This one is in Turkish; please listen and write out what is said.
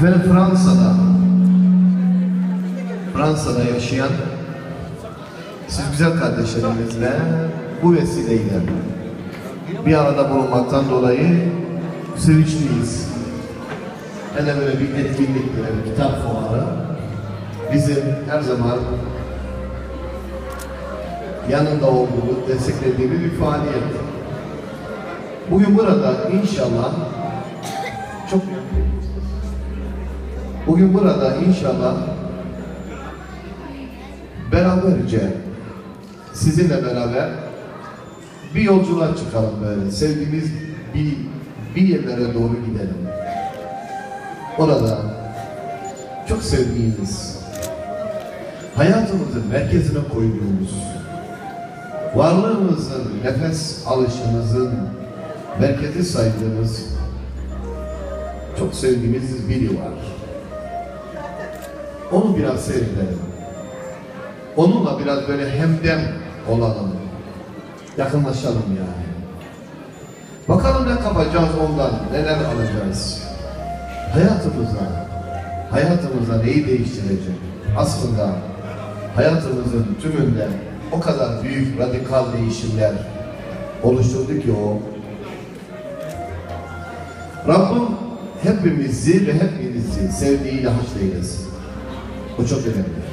Efendim Fransa'da Fransa'da yaşayan siz güzel kardeşlerimizle bu vesileyle bir arada bulunmaktan dolayı sevinçliyiz. Hele böyle bir etkinlik, böyle kitap fuarı bizim her zaman yanında olduğumuz, desteklediğimiz bir faaliyet. Bugün burada inşallah çok Bugün burada inşallah beraberce sizinle beraber bir yolculuğa çıkalım böyle. Sevdiğimiz bir, bir yerlere doğru gidelim. Orada çok sevdiğimiz, hayatımızın merkezine koyduğumuz, varlığımızın, nefes alışımızın merkezi saydığımız çok sevdiğimiz biri var. Onu biraz seyredelim. Onunla biraz böyle hemdem olalım. Yakınlaşalım yani. Bakalım ne kapacağız ondan, neler alacağız. Hayatımıza, hayatımıza neyi değiştirecek? Aslında hayatımızın tümünde o kadar büyük radikal değişimler oluşturdu ki o. Rabbim hepimizi ve hepinizi sevdiğiyle 고쳐줘야 됩니다.